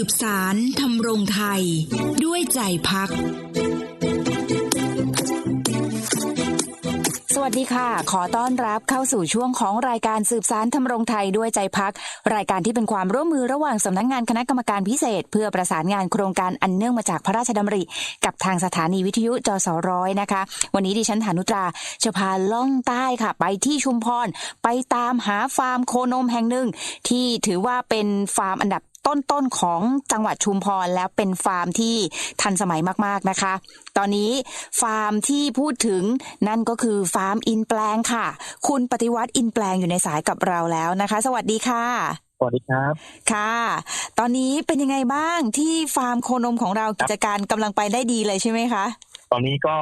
สืบสารทำรงไทย ด้วยใจพัก สวัสดีค่ะ ขอต้อนรับเข้าสู่ช่วงของรายการสืบสารทำรงไทยด้วยใจพัก รายการที่เป็นความร่วมมือระหว่างสำนักงงานคณะกรรมการพิเศษ เพื่อประสานงานโครงการอันเนื่องมาจากพระราชดำริ กับทางสถานีวิทยุจสร้อยนะคะ วันนี้ดิฉันฐานุตราจะพาล่องใต้ค่ะ ไปที่ชุมพรไปตามหาฟาร์มโคนมแห่งหนึ่งที่ถือว่าเป็นฟาร์มอันดับ ต้นๆของจังหวัดชุมพรแล้วเป็นฟาร์มที่ทันสมัยมากๆนะคะ ตอนนี้ฟาร์มที่พูดถึงนั่นก็คือฟาร์มอินแปลงค่ะ คุณปฏิวัติอินแปลงอยู่ในสายกับเราแล้วนะคะ สวัสดีค่ะสวัสดีครับ ค่ะ ตอนนี้เป็นยังไงบ้างที่ฟาร์มโคนมของเรากิจการกำลังไปได้ดีเลยใช่ไหมคะ ตอนนี้ก็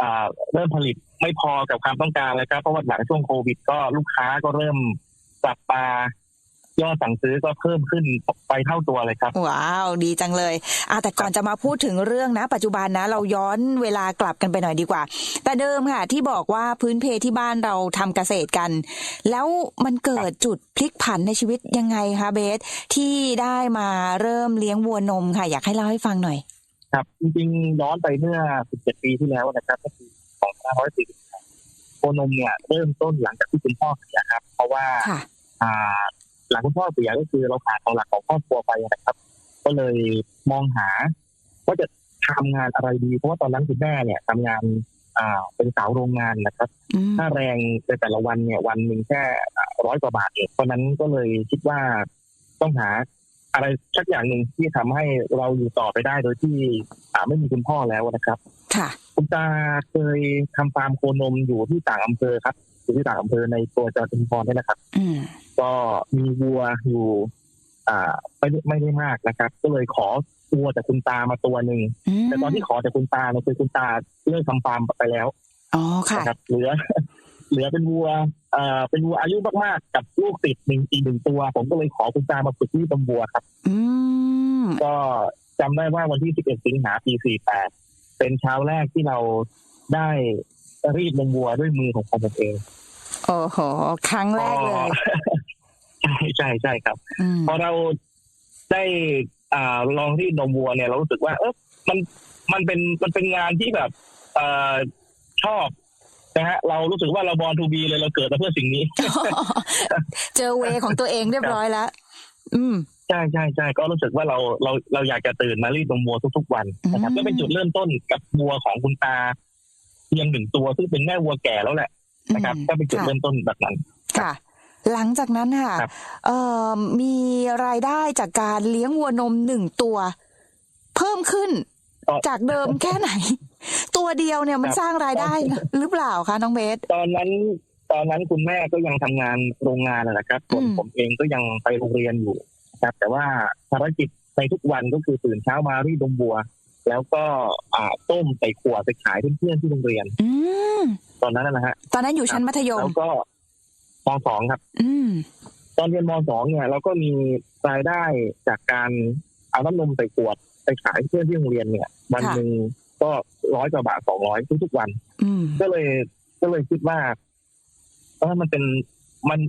อ่าเริ่มผลิตไม่พอกับความต้องการเลยครับเพราะว่าหลังช่วงโควิด ก็ลูกค้าก็เริ่มกลับมา ยอดสั่งซื้อก็เพิ่มขึ้นไปเท่าตัวเลยครับ ว้าว ดีจังเลยอะแต่ก่อนจะมาพูดถึงเรื่องนะ ปัจจุบันนะ เราย้อนเวลากลับกันไปหน่อยดีกว่า แต่เดิมค่ะ ที่บอกว่าพื้นเพที่บ้านเราทำเกษตรกัน แล้วมันเกิดจุดพลิกผันในชีวิตยังไงคะเบส ที่ได้มาเริ่มเลี้ยงวัวนมค่ะ อยากให้เล่าให้ฟังหน่อย ครับ จริงๆย้อนไปเมื่อ 17 ปีที่แล้วนะครับก็คือ2540โคนมเนี่ยเริ่มต้นหลังจากที่คุณพ่อเสียครับ เพราะว่าค่ะอ่า หลังคุณพ่อเสียก็คือเราขาดเสาหลักของครอบครัวไปนะครับ ก็เลยมองหาว่าจะทำงานอะไรดี เพราะว่าตอนนั้นคุณแม่เนี่ยทำงานอ่าเป็นสาวโรงงานนะครับอืมค่าแรงในแต่ละวันเนี่ย วันหนึ่งแค่ร้อยกว่าบาทเองเพราะฉะนั้นก็เลยคิดว่าต้องหาอะไรสักอย่างหนึ่งที่ทำให้เราอยู่ต่อไปได้โดยที่อ่าไม่มีคุณพ่อแล้วนะครับ ค่ะ คุณตาเคยทำฟาร์มโคนมอยู่ที่ต่างอำเภอครับอยู่ที่ต่างอำเภอในตัวจังหวัดชุมพรนี่นะครับ อืม ก็มีวัวอยู่ อ่าไม่ได้ไม่ได้มากนะครับ ก็เลยขอวัวจากคุณตามาตัวหนึ่งมแต่ตอนที่ขอจากคุณตาเนี่ยคือคุณตาเลิกทำฟาร์มไปแล้วอ๋อค่ะนะครับเหลือ เหลือเป็นวัวเอ่อเป็นวัวอายุมากๆกับลูกติดหนึ่งอีกหนึ่งตัว ผมก็เลยขอคุณตามาฝึกที่ตำบัวครับ อืมก็จำได้ว่าวันที่ 11 สิงหาปี 48 เป็นเช้าแรกที่เราได้รีดนมวัวด้วยมือของผมเอง โอ้โห ครั้งแรกเลย ใช่ใช่ใช่ครับอืมพอเราได้อ่าลองรีดนมวัวเนี่ยเรารู้สึกว่า เออมันมันเป็นมันเป็นงานที่แบบเอ่อชอบนะฮะเรารู้สึกว่าเราบอลทูบีเลยเราเกิดมาเพื่อสิ่งนี้ เจอเวของตัวเองเรียบร้อยแล้ว อืมใช่ใช่ใช่ก็รู้สึกว่าเราเราเราอยากจะตื่นมารีดนมวัวทุกๆวันนะครับอืมก็เป็นจุดเริ่มต้นกับวัวของคุณตาเพียงหนึ่งตัวซึ่งเป็นแม่วัวแก่แล้วแหละนะครับอืมก็เป็นจุดค่ะเริ่มต้นแบบนั้นค่ะ หลังจากนั้นค่ะครับ เอ่อมีรายได้จากการเลี้ยงวัวนมหนึ่งตัว เพิ่มขึ้นก็จากเดิมแค่ไหน ตัวเดียวเนี่ยมันครับ สร้างรายได้หรือเปล่าคะน้องเบส ตอนนั้นตอนนั้นคุณแม่ก็ยังทำงานโรงงานนะนะครับส่วนอืม ผมเองก็ยังไปโรงเรียนอยู่นะครับ แต่ว่าภารกิจในทุกวันก็คือตื่นเช้ามารีดนมวัว แล้วก็อ่าต้มใส่ขวดไปขายเพื่อนๆที่โรงเรียน อืมตอนนั้นนะฮะตอนนั้นอยู่ชั้นมัธยม แล้วก็ มสองครับ อืมตอนเรียนมสองเนี่ยเราก็มีรายได้จากการเอาน้ำนมใส่ขวดไปขายเพื่อนที่โรงเรียนเนี่ย วันค่ะหนึ่งก็ร้อยกว่าบาทสองร้อยทุกๆวันอืมก็เลยก็เลยคิดว่าเออมันเป็นมัน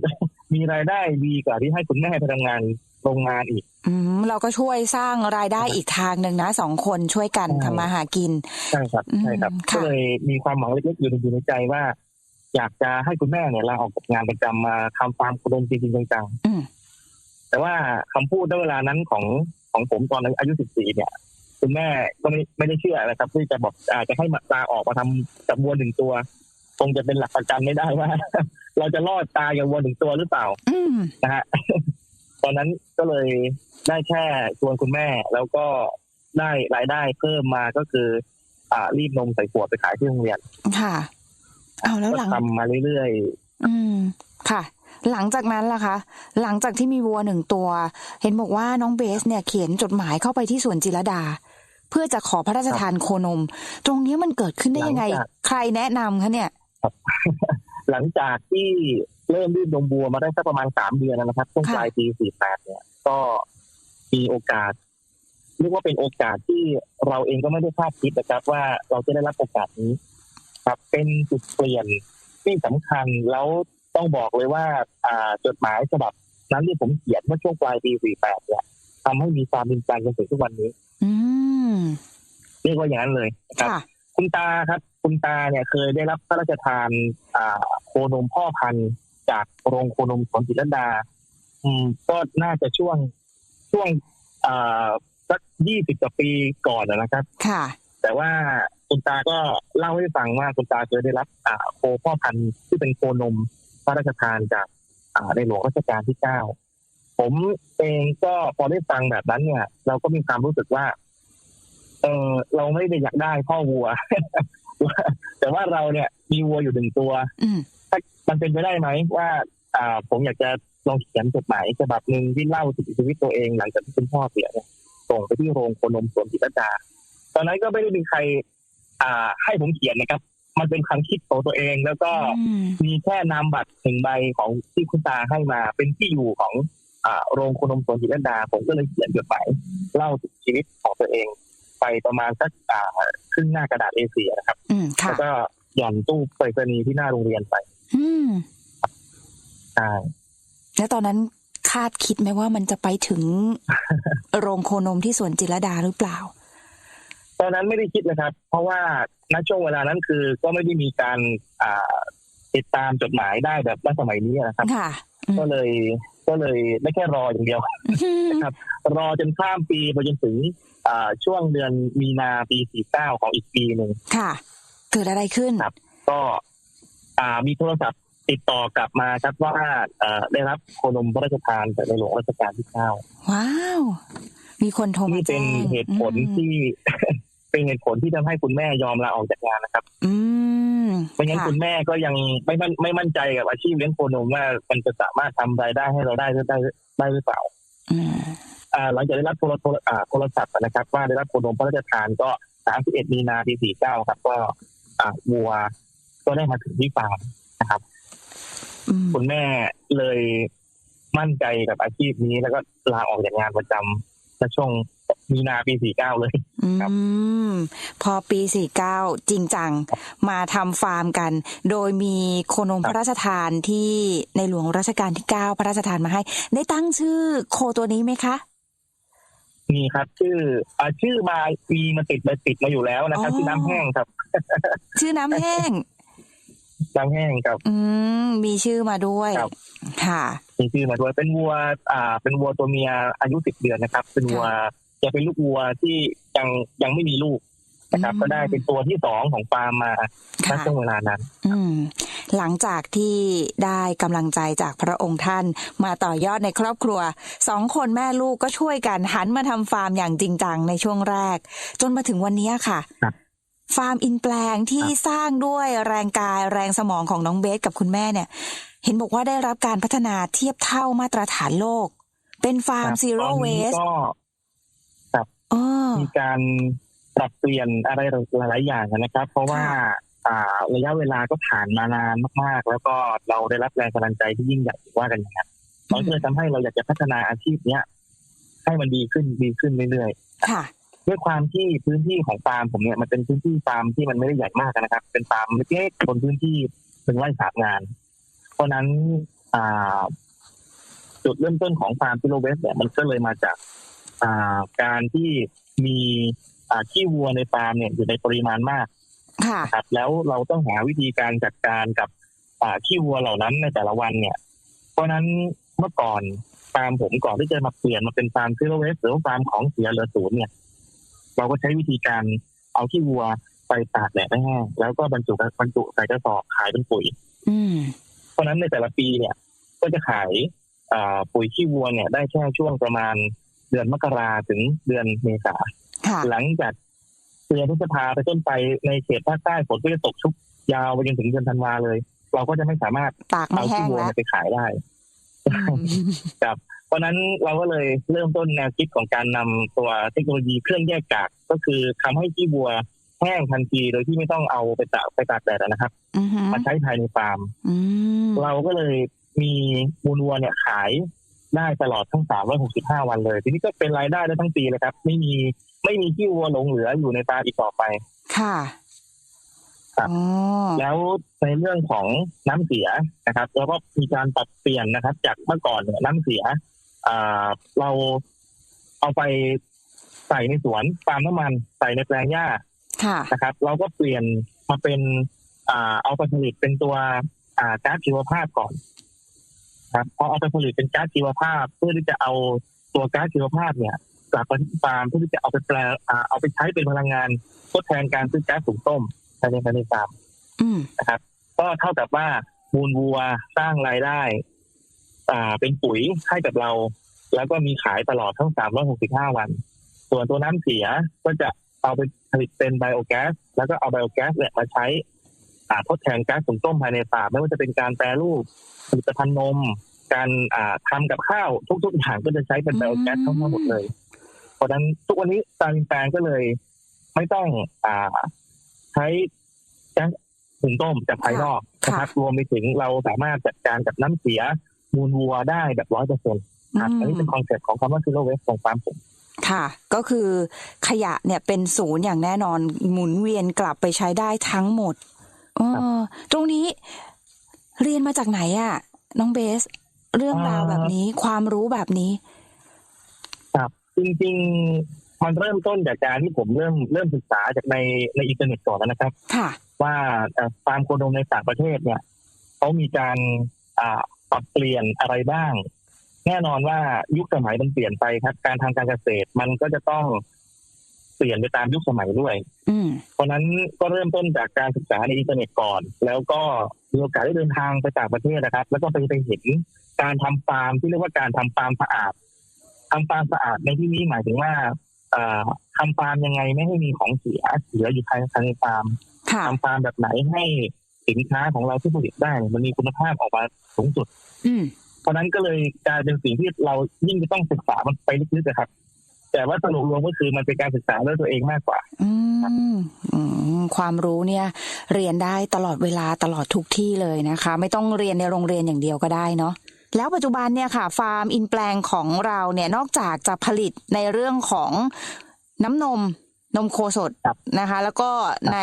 มีรายได้ดีกว่าที่ให้คุณแม่ไปทำงานโรงงานอีก อืมเราก็ช่วยสร้างรายได้อีกทางหนึ่งนะสองคนช่วยกันใช่ทำมาหากิน ใช่ครับอืมใช่ครับค่ะก็เลยมีความหวังเล็กๆอยู่ในอยู่ในใจว่า อยากจะให้คุณแม่เนี่ยลาออกจากงานประจำมาทำฟาร์มโคนมจริงๆจังๆอืมแต่ว่าคำพูดในเวลานั้นของของผมตอนอายุ14เนี่ย คุณแม่ก็ไม่ไม่ได้เชื่อนะครับ ที่จะบอกอาจจะให้มาลาออกมาทำกับวัวหนึ่งตัว คงจะเป็นหลักประกันไม่ได้ว่า เราจะรอดตายกับวัวหนึ่งตัวหรือเปล่าอืมนะฮะตอนนั้นก็เลยได้แค่ชวนคุณแม่ แล้วก็ได้รายได้เพิ่มมาก็คือ อ่ารีดนมใส่ขวดไปขายที่โรงเรียนค่ะ เอาแล้วก็หลังทำมาเรื่อยอืม ค่ะ หลังจากนั้นล่ะคะ หลังจากที่มีวัวหนึ่งตัว เห็นบอกว่าน้องเบสเนี่ยเขียนจดหมายเข้าไปที่สวนจิรดา เพื่อจะขอพระราชทานโคนม ตรงนี้มันเกิดขึ้นได้ยังไง ใครแนะนำคะเนี่ยๆหลังจากที่เริ่มรีดนมวัวมาได้สักประมาณสามเดือนนะครับช่วงค่ะปลายปี48เนี่ย ก็มีโอกาสเรียกว่าเป็นโอกาสที่เราเองก็ไม่ได้คาดคิดนะครับ ว่าเราจะได้รับโอกาสนี้ ครับเป็นจุดเปลี่ยนที่สำคัญแล้วต้องบอกเลยว่าอ่าจดหมายฉบับนั้นที่ผมเขียนเมื่อช่วงปลายปี 48 เนี่ยทำให้มีฟาร์มดินแปลงจนถึงทุกวันนี้อืมเรียกว่าอย่างนั้นเลยนะครับค่ะคุณตาครับ คุณตาเนี่ยเคยได้รับพระราชทานอ่าโคนมพ่อพันธุ์จากโรงโคนมสวนจิตรลดา อืมก็น่าจะช่วงช่วงอ่าสักยี่สิบกว่าปีก่อนนะครับ ค่ะ แต่ว่า คุณตาก็เล่าให้ฟังว่าคุณตาเคยได้รับอ่าโคพ่อพันธุ์ที่เป็นโคนมพระราชทานจากอ่าในหลวงรัชกาลที่เก้าผมเองก็พอได้ฟังแบบนั้นเนี่ย เราก็มีความรู้สึกว่า เออเราไม่ได้อยากได้พ่อวัว แต่ว่าเราเนี่ย มีวัวอยู่หนึ่งตัวอืมถ้ามันเป็นไปได้ไหมว่า อ่า ผมอยากจะลองเขียนจดหมายฉบับหนึ่งที่เล่าถึงชีวิตตัวเองหลังจากที่คุณพ่อเสียเนี่ยส่งไปที่โรงโคนมสวนจิตรลดาตอนนั้นก็ไม่ได้มีใคร อ่า ให้ผมเขียนนะครับ มันเป็นความคิดของตัวเอง แล้วก็อืมมีแค่นามบัตรหนึ่งใบของที่คุณตาให้มา เป็นที่อยู่ของอ่าโรงโคนมสวนจิตรลดา ผมก็เลยเขียนจดหมายเล่าถึงชีวิตของตัวเอง ไปประมาณสักอ่าครึ่งหน้ากระดาษ A4 นะครับอืมค่ะแล้วก็หย่อนตู้ไปรษณีย์ที่หน้าโรงเรียนไป อืมใช่แล้วตอนนั้นคาดคิดไหมว่ามันจะไปถึงโรงโคนมที่สวนจิตรลดาหรือเปล่า ตอนนั้นไม่ได้คิดเลยครับ เพราะว่าณช่วงเวลานั้นคือก็ไม่ได้มีการอ่าติดตามจดหมายได้แบบณสมัยนี้นะครับ ค่ะอืมก็เลยก็เลยไม่แค่รออย่างเดียวครับ รอจนข้ามปีไปจนถึงอ่าช่วงเดือนมีนาปี49ของอีกปีหนึ่งค่ะ เกิดอะไรขึ้นครับ ก็อ่ามีโทรศัพท์ติดต่อกลับมาครับว่าเอ่อได้รับโคนมพระราชทานจากในหลวงรัชกาลที่เก้าว้าว มีคนโทรมานี่เป็แจ้นงเหตุผลอืมที่ เป็นเหตุผลที่ทำให้คุณแม่ยอมลาออกจากงานนะครับ อืมไม่งั้นค่ะคุณแม่ก็ยังไม่มั่นไม่มั่นใจกับอาชีพเลี้ยงโคนมว่ามันจะสามารถทำรายได้ให้เราได้หรือได้ได้หรือเปล่าอืมอ่าหลังจากได้รับโทรโทรอ่าโทรศัพท์นะครับ ว่าได้รับโคนมพระราชทานก็31มีนาปี49ครับ ก็อ่าวัวก็ได้มาถึงที่ฟาร์มนะครับอืมคุณแม่เลยมั่นใจกับอาชีพนี้แล้วก็ลาออกจากงานประจำในช่วง มีนาปี49เลย ครับอืมพอปีสี่เก้าจริงจังมาทำฟาร์มกัน โดยมีโคนมพระราชทานที่ในหลวงรัชกาลที่เก้าพระราชทานมาให้ ได้ตั้งชื่อโคตัวนี้ไหมคะมีครับชื่ออ่าชื่อมามีมาติดมาติดมาอยู่แล้วนะครับอ๋อชื่อน้ำแห้งครับ ชื่อน้ำแห้งน้ำแห้งครับ อืมมีชื่อมาด้วยครับค่ะมีชื่อมาด้วยเป็นวัว อ่า เป็นวัวตัวเมียอายุสิบเดือนนะครับ เป็นวัว จะเป็นลูกวัวที่ยังยังไม่มีลูกนะครับอืมก็ได้เป็นตัวที่สองของฟาร์มมาณค่ะช่วงเวลานั้นอืมหลังจากที่ได้กำลังใจจากพระองค์ท่านมาต่อยอดในครอบครัวสองคนแม่ลูกก็ช่วยกันหันมาทำฟาร์มอย่างจริงจังในช่วงแรก จนมาถึงวันนี้ค่ะครับฟาร์มอินแปลงที่ครับสร้างด้วยแรงกายแรงสมองของน้องเบสกับคุณแม่เนี่ย เห็นบอกว่าได้รับการพัฒนาเทียบเท่ามาตรฐานโลก เป็นฟาร์มครับซีโร่ตอนเวนี้สก็อ๋อ มีการปรับเปลี่ยนอะไรหลาย ๆ อย่างนะครับ เพราะว่าค่ะอ่าระยะเวลาก็ผ่านมานานมาก ๆ แล้วก็เราได้รับแรงกำลังใจที่ยิ่งใหญ่ว่ากันอย่างนั้นมันก็เลยทำให้เราอยากจะพัฒนาอาชีพเนี้ยให้มันดีขึ้นดีขึ้นเรื่อยๆค่ะด้วยความที่พื้นที่ของฟาร์มผมเนี่ยมันเป็นพื้นที่ฟาร์มที่มันไม่ได้ใหญ่มากนะครับ เป็นฟาร์มเล็กๆบนพื้นที่เป็นไร่สามงาน เพราะฉะนั้นอ่าจุดเริ่มต้นของฟาร์มพิโลเวสเนี่ยมันก็เลยมาจากอ่า การที่มีอ่าขี้วัวในฟาร์มเนี่ยอยู่ในปริมาณมากค่ะนะครับแล้วเราต้องหาวิธีการจัดการกับอ่าขี้วัวเหล่านั้นในแต่ละวันเนี่ย เพราะฉะนั้นเมื่อก่อนฟาร์มผมก่อนที่จะมาเปลี่ยนมาเป็นฟาร์มพิโลเวสหรือว่าฟาร์มของเสียเหลือศูนย์เนี่ย เราก็ใช้วิธีการเอาขี้วัวไปตากแดดให้แห้งแล้วก็บรรจุบรรจุใส่กระสอบขายเป็นปุ๋ยอืมเพราะฉะนั้นในแต่ละปีเนี่ย ก็จะขายอ่าปุ๋ยขี้วัวเนี่ย ได้แค่ช่วงประมาณ เดือนมกราถึงเดือนเมษาค่ะหลังจากเดือนพฤษภาไปต้นไปในเขตภาคใต้ฝนก็จะตกชุกยาวไปจนถึงเดือนธันวาเลย เราก็จะไม่สามารถตากไม่เอาแห้ขี้งวัวแล้วเนี่ยไปขายได้อืมเพราะฉะนั้นเราก็เลยเริ่มต้นแนวคิดของการนำตัวเทคโนโลยีเครื่องแยกกาก ก็คือทำให้ขี้วัวแห้งทันทีโดยที่ไม่ต้องเอาไปตากไปตากแดดนะครับอือหือมาใช้ภายในฟาร์มอืมเราก็เลยมีมูลวัวเนี่ยขาย ได้ตลอดทั้ง 365 วันเลย ทีนี้ก็เป็นรายได้ได้ทั้งปีเลยครับ ไม่มีไม่มีขี้วัวหลงเหลืออยู่ในฟาร์มอีกต่อไป ค่ะครับอ๋อแล้วในเรื่องของน้ำเสียนะครับ แล้วก็มีการปรับเปลี่ยนนะครับ จากเมื่อก่อนเนี่ยน้ำเสียอ่าเราเอาไปใส่ในสวนปาล์มน้ำมันใส่ในแปลงหญ้าค่ะนะครับ เราก็เปลี่ยนมาเป็นอ่าเอาไปผลิตเป็นตัวอ่าก๊าซชีวภาพก่อน ครับพอเอาไปผลิตเป็นก๊าซชีวภาพ เพื่อที่จะเอาตัวก๊าซชีวภาพเนี่ยกลับไปที่ฟาร์มเพื่อที่จะเอาไปแปลอ่าเอาไปใช้เป็นพลังงานทดแทนการซื้อก๊าซสูงต้มภายในภายในฟาร์มอืมนะครับ ก็เท่ากับว่ามูลวัวสร้างรายได้ อ่าเป็นปุ๋ยให้กับเรา แล้วก็มีขายตลอดทั้ง 365 วัน ส่วนตัวน้ำเสียก็จะเอาไปผลิตเป็นไบโอแก๊สแล้วก็เอาไบโอแก๊สเนี่ยมาใช้อ่า ทดแทนก๊าซสูงต้มภายในฟาร์มไม่ว่าจะเป็นการแปรรูปผลิตภัณฑ์นม การอ่าทำกับข้าวทุกๆอย่างก็จะใช้เป็นไบโอแก๊สทั้งหมดเลย เพราะฉะนั้นทุกวันนี้ตาลินแปลงก็เลย ไม่ต้องอ่าใช้แก๊สหุงต้มจากภายนอกนะครับรวมไปถึงเราสามารถจัดการกับน้ำเสียมูลวัวได้แบบร้อยเปอร์เซ็นต์ครับอันนี้เป็นคอนเซ็ปต์ของคำว่า zero waste ของฟาร์มผมค่ะ ก็คือขยะเนี่ยเป็นศูนย์อย่างแน่นอนหมุนเวียนกลับไปใช้ได้ทั้งหมด เออตรงนี้เรียนมาจากไหนอะน้องเบส เรื่องราวแบบนี้ความรู้แบบนี้ ครับจริงๆมันเริ่มต้นจากการที่ผมเริ่มเริ่มศึกษาจากในในอินเทอร์เน็ตก่อนนะครับ ค่ะ ว่าเอ่อฟาร์มโคโดมในต่างประเทศเนี่ยเขามีการอ่าปรับเปลี่ยนอะไรบ้าง แน่นอนว่ายุคสมัยมันเปลี่ยนไปครับ การทางการเกษตรมันก็จะต้อง เปลี่ยนไปตามยุคสมัยด้วยอืมเพราะฉะนั้นก็เริ่มต้นจากการศึกษาในอินเทอร์เน็ตก่อน แล้วก็มีโอกาสได้เดินทางไปต่างประเทศนะครับ แล้วก็ไปไปเห็นการทำฟาร์มที่เรียกว่าการทำฟาร์มสะอาดทำฟาร์มสะอาดในที่นี้หมายถึงว่าเอ่อทำฟาร์มยังไงไม่ให้มีของเสียเสียอยู่ภายในฟาร์มค่ะทำฟาร์มแบบไหนให้สินค้าของเราที่ผลิตได้เนี่ยมันมีคุณภาพออกมาสูงสุดอืมเพราะฉะนั้นก็เลยกลายเป็นสิ่งที่เรายิ่งจะต้องศึกษามันไปลึกๆนะครับ แต่ว่าสรุปรวมก็คือมันเป็นการศึกษาด้วยตัวเองมากกว่าอืมอืมความรู้เนี่ยเรียนได้ตลอดเวลาตลอดทุกที่เลยนะคะ ไม่ต้องเรียนในโรงเรียนอย่างเดียวก็ได้เนาะแล้วปัจจุบันเนี่ยค่ะ ฟาร์มอินแปลงของเราเนี่ยนอกจากจะผลิตในเรื่องของน้ำนมนมโคสดครับนะคะ แล้วก็ใน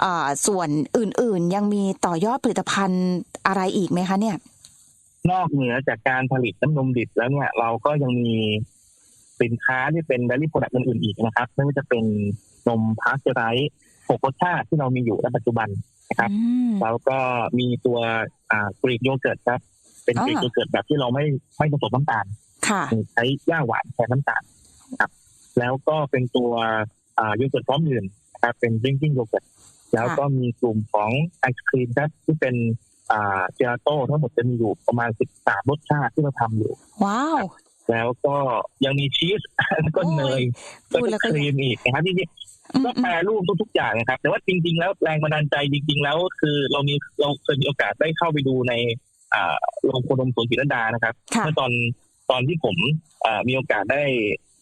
เอ่อส่วนอื่นๆ ยังมีต่อยอดผลิตภัณฑ์อะไรอีกไหมคะเนี่ย นอกเหนือจากการผลิตน้ำนมดิบแล้วเนี่ย เราก็ยังมี สินค้าที่เป็น dairy product อื่นๆอีกนะครับไม่ว่าจะเป็นนมพาสเจอไรส์หกรสชาติที่เรามีอยู่ในปัจจุบันนะครับอืมแล้วก็มีตัวอ่ากรีกโยเกิร์ตครับ เป็นกรีกอ่าโยเกิร์ตแบบที่เราไม่ไม่ผสมน้ำตาลค่ะใช้ย่าหวานแทนน้ำตาลนะครับ แล้วก็เป็นตัวอ่าโยเกิร์ตพร้อมดื่มนะครับเป็น drinking yogurt แล้วก็มีกลุ่มของไอศครีมครับที่เป็นอ่าเจลาโต้ทั้งหมดจะมีอยู่ประมาณ13รสชาติที่เราทำอยู่ ว้าว แล้วก็ยังมีชีสแล้วก็เนยโอ้ยพูดแล้วแล้วก็ก็ครีมอีกนะครับที่อืมก็แปรรูปทุกๆอย่างนะครับ แต่ว่าจริง ๆ แล้วแรงบันดาลใจจริง ๆ แล้ว คือเรามีเราเคยมีโอกาสได้เข้าไปดูในอ่าโรงโคนมสวนศิรดานะครับค่ะเมื่อตอนตอนที่ผมอ่ามีโอกาสได้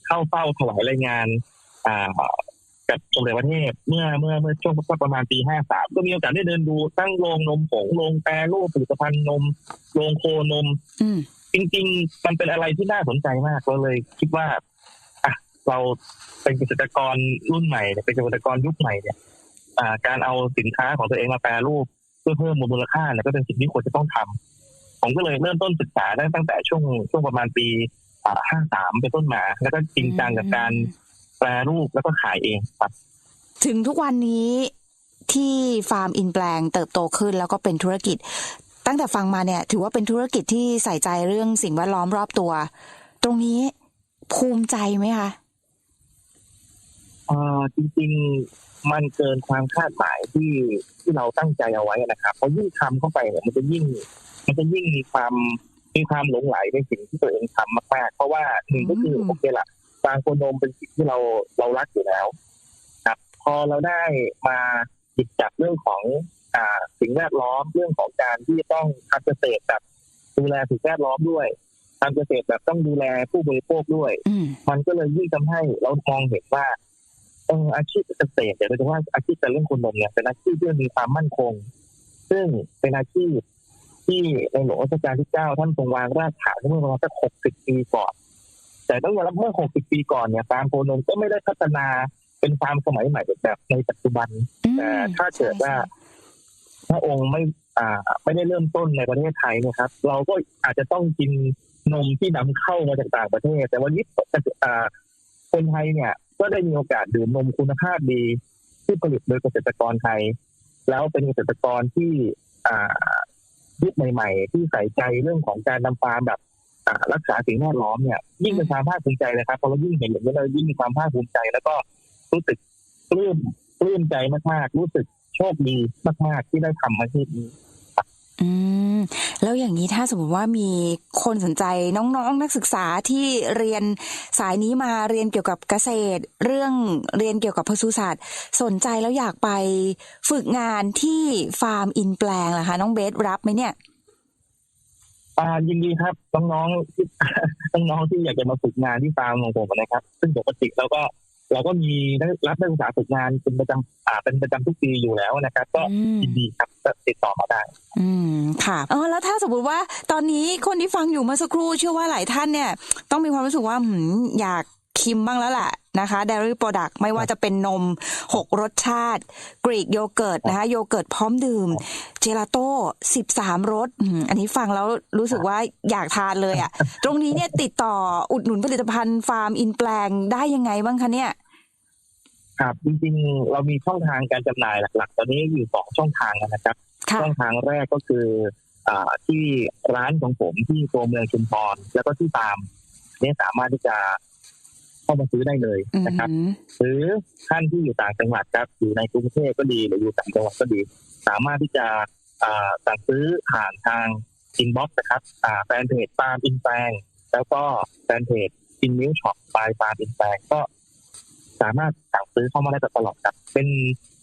เข้าเฝ้าถวายรายงานอ่ากับสมเด็จพระเทพเมื่อเมื่อเมื่อช่วงสักประมาณปีห้าสามก็มีโอกาสได้เดินดูตั้งโรงนมผงโรงแปรรูปผลิตภัณฑ์นมโรงโคนมอืม จริง ๆ มันเป็นอะไรที่น่าสนใจมากเราเลยคิดว่าอะเราเป็นเกษตรกรรุ่นใหม่เนี่ยเป็นเกษตรกรยุคใหม่เนี่ยอ่าการเอาสินค้าของตัวเองมาแปรรูปเพื่อเพิ่มมูลค่าเนี่ยก็เป็นสิ่งที่ควรจะต้องทำผมก็เลยเริ่มต้นศึกษาได้ตั้งแต่ช่วงช่วงประมาณปีอ่าห้าสามเป็นต้นมา แล้วก็จริงจังกับการแปรรูปแล้วก็ขายเองครับ ถึงทุกวันนี้ที่ฟาร์มอินแปลงเติบโตขึ้นแล้วก็เป็นธุรกิจ ตั้งแต่ฟังมาเนี่ยถือว่าเป็นธุรกิจที่ใส่ใจเรื่องสิ่งแวดล้อมรอบตัว ตรงนี้ภูมิใจไหมคะเอ่อจริงๆมันเกินความคาดหมายที่ที่เราตั้งใจเอาไว้นะครับเพราะยิ่งทำเข้าไปเนี่ยมันจะยิ่ง มันจะยิ่งมีความมีความหลงไหลในสิ่งที่ตัวเองทำมากๆ เพราะว่าหนึ่งก็คืออืมโอเคละฟางโคนมเป็นสิ่งที่เราเรารักอยู่แล้ว ครับ พอเราได้มาหยิบจับเรื่องของอ่า สิ่งแวดล้อมเรื่องของการที่จะต้องทำเกษตรแบบดูแลสิ่งแวดล้อมด้วยทำเกษตรแบบต้องดูแลผู้บริโภคด้วยอืมมันก็เลยยิ่งทำให้เรามองเห็นว่าเอออาชีพเกษตรเนี่ยโดยเฉพาะอาชีพการเลี้ยงคนนมเนี่ยเป็นอาชีพที่มีความมั่นคง ซึ่งเป็นอาชีพที่ในหลวงรัชกาลที่เก้าท่านทรงวางรากฐานเมื่อประมาณสักหกสิบปีก่อน แต่ต้องยอมรับเมื่อหกสิบปีก่อนเนี่ยฟาร์มโคนมก็ไม่ได้พัฒนาเป็นฟาร์มสมัยใหม่แบบในปัจจุบันอืมแต่ถ้าเกิดว่า พระองค์ไม่อ่าไม่ได้เริ่มต้นในประเทศไทยนะครับ เราก็อาจจะต้องกินนมที่นำเข้ามาจากต่างประเทศ แต่วันนี้อ่าคนไทยเนี่ยก็ได้มีโอกาสดื่มนมคุณภาพดี ที่ผลิตโดยเกษตรกรไทย แล้วเป็นเกษตรกรที่อ่ายุคใหม่ ๆ ที่ใส่ใจเรื่องของการนำฟาร์มแบบรักษาสิ่งแวดล้อมเนี่ยยิ่งเป็นความภาคภูมิใจเลยครับพอเรายิ่งเห็นอย่างนี้เรายิ่งมีความภาคภูมิใจ แล้วก็รู้สึกปลื้มปลื้มใจมากๆรู้สึก ชคดีมาก ๆ ที่ได้ทำอาชีพนี้อืมแล้วอย่างนี้ถ้าสมมติว่ามีคนสนใจน้องๆ นักศึกษาที่เรียนสายนี้มาเรียนเกี่ยวกับเกษตร เรื่องเรียนเกี่ยวกับปศุสัตว์สนใจแล้วอยากไปฝึกงานที่ฟาร์มอินแปลงล่ะคะ น้องเบสรับไหมเนี่ยอ่ายินดีครับน้องๆที่น้องๆที่อยากจะมาฝึกงานที่ฟาร์มของผมนะครับ ซึ่งปกติเราก็ เราก็มีได้รับนักศึกษาฝึกงานเป็นประจำอ่าเป็นประจำทุกปีอยู่แล้วนะครับ ก็อืมยินดีครับก็ติดต่อมาได้ อืมค่ะเออแล้วถ้าสมมติว่าตอนนี้คนที่ฟังอยู่เมื่อสักครู่เชื่อว่าหลายท่านเนี่ย ต้องมีความรู้สึกว่าหืมอยากคิมบ้างแล้วแหละนะคะ Dairy Product ไม่ว่าจะเป็นนม 6 รสชาติ กรีกโยเกิร์ตนะคะโยเกิร์ตพร้อมดื่ม เจลาโต้ 13 รสอืมอันนี้ฟังแล้วรู้สึกว่าอยากทานเลยอะ่ะ ตรงนี้เนี่ยติดต่ออุดหนุนผลิตภัณฑ์ฟาร์มอินแปลงได้ยังไงบ้างคะเนี่ย ครับจริงๆเรามีช่องทางการจำหน่ายหลัก ๆ ตอนนี้อยู่สองช่องทางนะครับค่ะช่องทางแรกก็คืออ่าที่ร้านของผมที่ตัวเมืองชุมพรแล้วก็ที่ฟาร์มเนี่ยสามารถที่จะเข้ามาซื้อได้เลยอืมนะครับ หรือท่านที่อยู่ต่างจังหวัดครับอยู่ในกรุงเทพก็ดีหรืออยู่ต่างจังหวัดก็ดี สามารถที่จะอ่าสั่งซื้อผ่านทางอินบ็อกซ์นะครับอ่าแฟนเพจฟาร์มอินแปงแล้วก็แฟนเพจอินมิวช็อปบายฟาร์มอินแปงก็ สามารถสั่งซื้อเข้ามาได้ตลอดครับ เป็น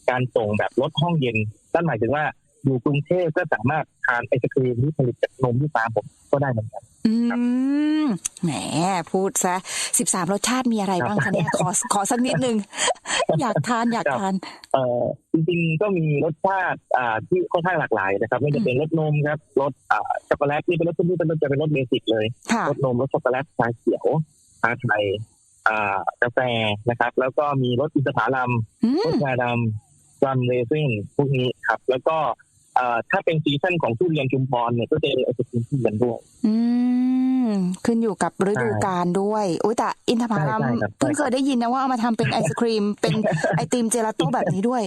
การส่งแบบลดห้องเย็นนั่นหมายถึงว่าอยู่กรุงเทพก็สามารถทานไอศครีมที่ผลิตจากนมที่ฟาร์มผมก็ได้เหมือนกันอืมแหมพูดซะสิบสามรสชาติมีอะไรบ้างคะเนี่ยขอขอสักนิดนึง อยากทานอยากทาน เอ่อจริงๆก็มีรสชาติอ่าที่ค่อนข้างหลากหลายนะครับ ไม่ว่าจะเป็นรสนมครับรสอ่าช็อกโกแลตนี่เป็นรสที่เป็นจะเป็นรสเบสิกเลยค่ะรสนมรสช็อกโกแลตชาเขียวชาไทยอ่า กาแฟนะครับ แล้วก็มีรสอินทผลัมอืรมสงาดำรัมเรซิ่งพวกนี้ครับ แล้วก็อ่าถ้าเป็นซีซั่นของทุเรียนชุมพรเนี่ยก็จะมีไอศครีมทุเรียนด้วยอืมขึ้นอยู่กับฤดูกาลด้วยอุ้ยแต่อินทผลัมใช่ใช่ครับเพิ่งเคยได้ยินนะว่าเอามาทำเป็นไอศครีม เป็นไอติมเจลาโต้แบบนี้ด้วย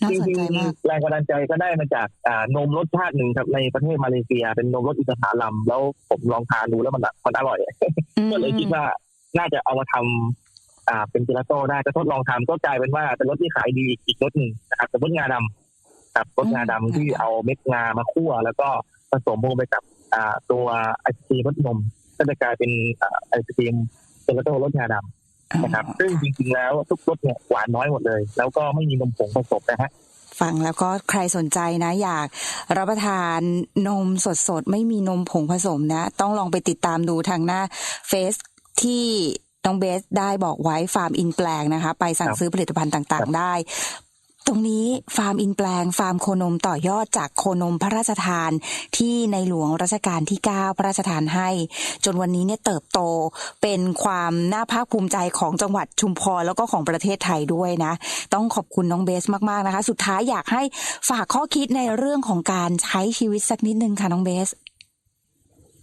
น่าจสนริงใจมากๆแรงบันดาลใจก็ได้มาจากอ่านมรสชาติหนึ่งครับในประเทศมาเลเซีย เป็นนมรสอินทผลัมแล้วผมลองทานดูแล้วมันแบบมันอร่อยก็เลยคิดว่า น่าจะเอามาทำอ่าเป็นเจลาโต้ได้ก็ทดลองทำก็กลายเป็นว่าเป็นรสที่ขายดีอีกรสหนึ่งนะครับเป็นรสงาดำครับรสงาดำที่เอาเม็ดงามาคั่ว แล้วก็ผสมลงไปกับอ่าตัวไอศครีมรสนม ก็จะกลายเป็นอ่าไอศครีมเจลาโต้รสงาดำนะครับซึ่งจริงๆแล้วทุกรสเนี่ยหวานน้อยหมดเลย แล้วก็ไม่มีนมผงผสมนะฮะฟังแล้วก็ใครสนใจนะ อยากรับประทานนมสดๆ ไม่มีนมผงผสมนะ ต้องลองไปติดตามดูทางหน้าเฟซ ที่น้องเบสได้บอกไว้ฟาร์มอินแปลงนะคะ ไปสั่งครับซื้อผลิตภัณฑ์ต่างๆ ได้ตรงนี้ฟาร์มอินแปลง ฟาร์มโคนมต่อยอดจากโคนมพระราชทานที่ในหลวงรัชกาลที่ 9 พระราชทานให้ จนวันนี้เนี่ยเติบโตเป็นความน่าภาคภูมิใจของจังหวัดชุมพรแล้วก็ของประเทศไทยด้วยนะ ต้องขอบคุณน้องเบสมากๆนะคะ สุดท้ายอยากให้ฝากข้อคิดในเรื่องของการใช้ชีวิตสักนิดนึงค่ะน้องเบส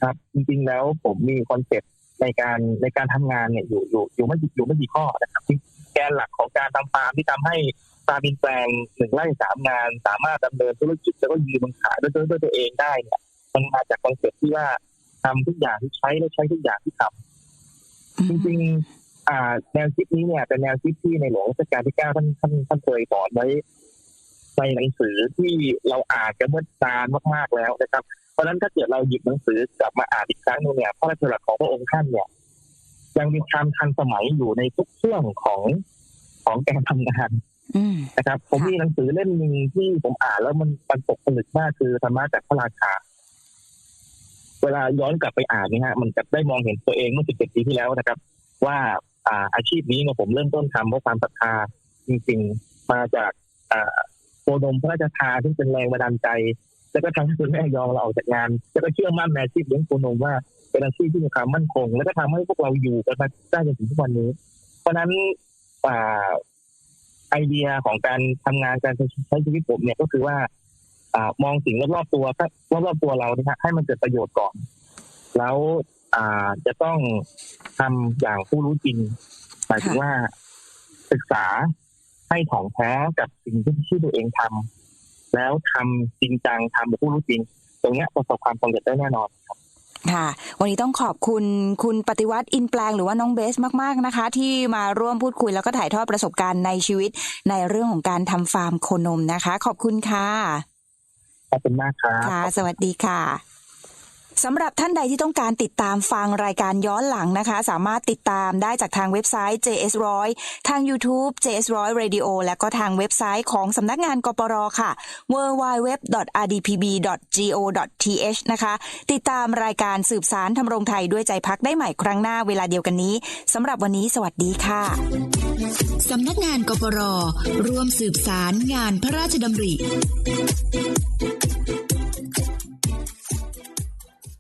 ครับจริงๆแล้วผมมีคอนเซ็ปต์ ในการในการทำงานเนี่ยอยู่อยู่อยู่ไม่กี่อยู่ไม่กี่ข้อนะครับที่แกนหลักของการทำฟาร์มที่ทำให้ฟาร์มอินแปลงหนึ่งไร่สามงาน สามารถดำเนินธุรกิจแล้วก็ยืนมันขายด้วยตัวด้วยตัวเองได้เนี่ยมันมาจากคอนเซ็ปต์ที่ว่าทำทุกอย่างที่ใช้แล้วใช้ทุกอย่างที่ทำจริงๆอ่าแนวคิดนี้เนี่ยเป็นแนวคิดที่ในหลวงรัชกาลที่เก้าท่านท่านท่านเคยสอนไว้ในหนังสือที่เราอ่านกันเมื่อนานมากๆแล้วนะครับเพ ราะฉะนั้นถ้าเกิดเราหยิบหนังสือกลับมาอ่านอีกครั้งหนึงเนี่ยพระราชดำรัสของพระองค์ท่านเนี่ย ยังมีความทันสมัยอยู่ในทุกเรื่องของของการทำงานอืมนะครับ ผมค่ะมีหนังสือเล่มหนึ่งที่ผมอ่านแล้วมันมันตกผลึกมากคือธรรมะจากพระราชาเวลาย้อนกลับไปอ่านเนี่ยฮะมันจะได้มองเห็นตัวเองเมื่อสิบเจ็ดปีที่แล้วนะครับ ว่าอ่าอาชีพนี้เนี่ยผมเริ่มต้นทำเพราะความศรัทธาจริงๆมาจากอ่าโคดมพระราชทานที่งเป็นแรงบันดาลใจ แล้วก็ทำให้คุณแม่ยอมเราออกจากงาน แล้วก็เชื่อมั่นในอาชีพเลี้ยงโคนมว่าเป็นอาชีพที่มีความมั่นคง แล้วก็ทำให้พวกเราอยู่กันมาได้จนถึงทุกวันนี้ เพราะนั้นอ่าไอเดียของการทำงานการใช้ชีวิตผมเนี่ยก็คือว่าอ่ามองสิ่งรอบๆตัวรอบๆตัวเราเนี่ยฮะให้มันเกิดประโยชน์ก่อน แล้วอ่าจะต้องทำอย่างผู้รู้จริงหมายถึงว่าศึกษาให้ถ่องแท้กับสิ่งที่ที่ตัวเองทำ แล้วทำจริงจังทำแบบผู้รู้จริง ตรงเนี้ยประสบความสำเร็จได้แน่นอนค่ะ วันนี้ต้องขอบคุณคุณปฏิวัติอินแปลงหรือว่าน้องเบสมาก ๆนะคะ ที่มาร่วมพูดคุยแล้วก็ถ่ายทอดประสบการณ์ในชีวิต ในเรื่องของการทำฟาร์มโคนมนะคะ ขอบคุณค่ะขอบคุณมากครับ ค่ะ สวัสดีค่ะ สำหรับท่านใดที่ต้องการติดตามฟังรายการย้อนหลังนะคะ สามารถติดตามได้จากทางเว็บไซต์ JS100 ทาง YouTube JS100 Radio และก็ทางเว็บไซต์ของสำนักงานกปรค่ะ www.rdpb.go.th นะคะ ติดตามรายการสืบสารทำรงไทยด้วยใจพักได้ใหม่ครั้งหน้าเวลาเดียวกันนี้สำหรับวันนี้สวัสดีค่ะสำนักงานกปรร่วมสืบสารงานพระราชดำริ